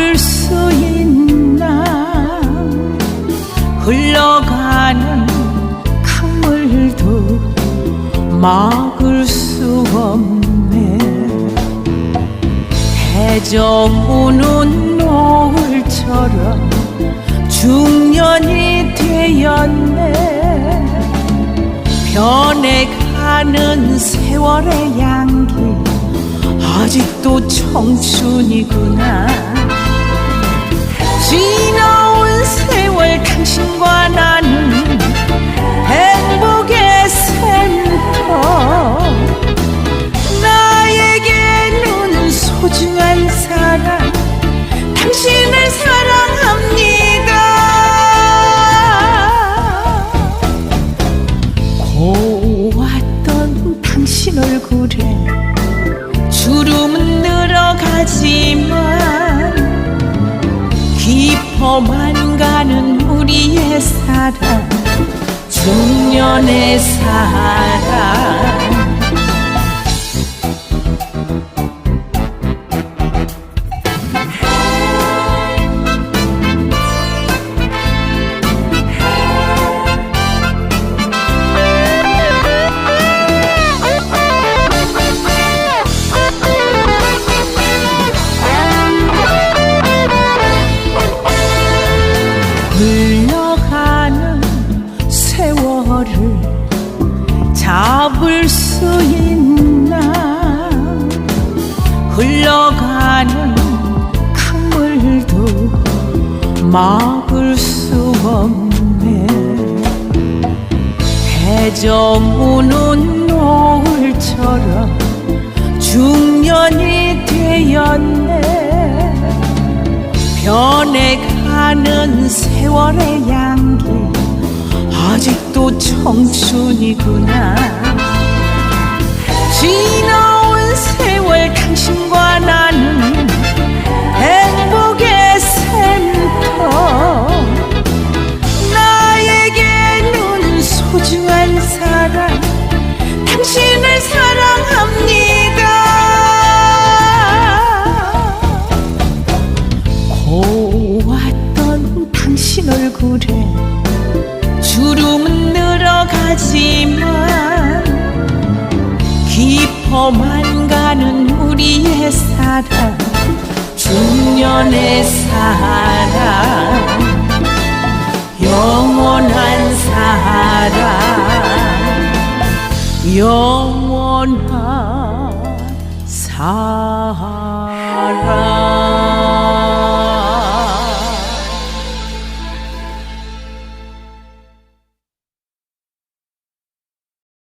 잡을 수 있나? 흘러가는 강물도 막을 수 없네. 해저무는 노을처럼 중년이 되었네. 변해가는 세월의 향기 아직도 청춘이구나 늘어가지만 깊어만 가는 우리의 사랑 중년의 사랑 잡을 수 있나? 흘러가는 강물도 막을 수 없네. 해저무는 노을처럼 중년이 되었네. 변해가는 세월의 향기 아직도 청춘이구나 지나온 세월 당신과 나는 행복의 센터. 나에게는 소중한 사람 당신을 사랑합니다. 고왔던 당신 얼굴에 주름은 늘어가지만 깊어만 가는 우리의 사랑 중년의 사랑 영원한 사랑 영원한 사랑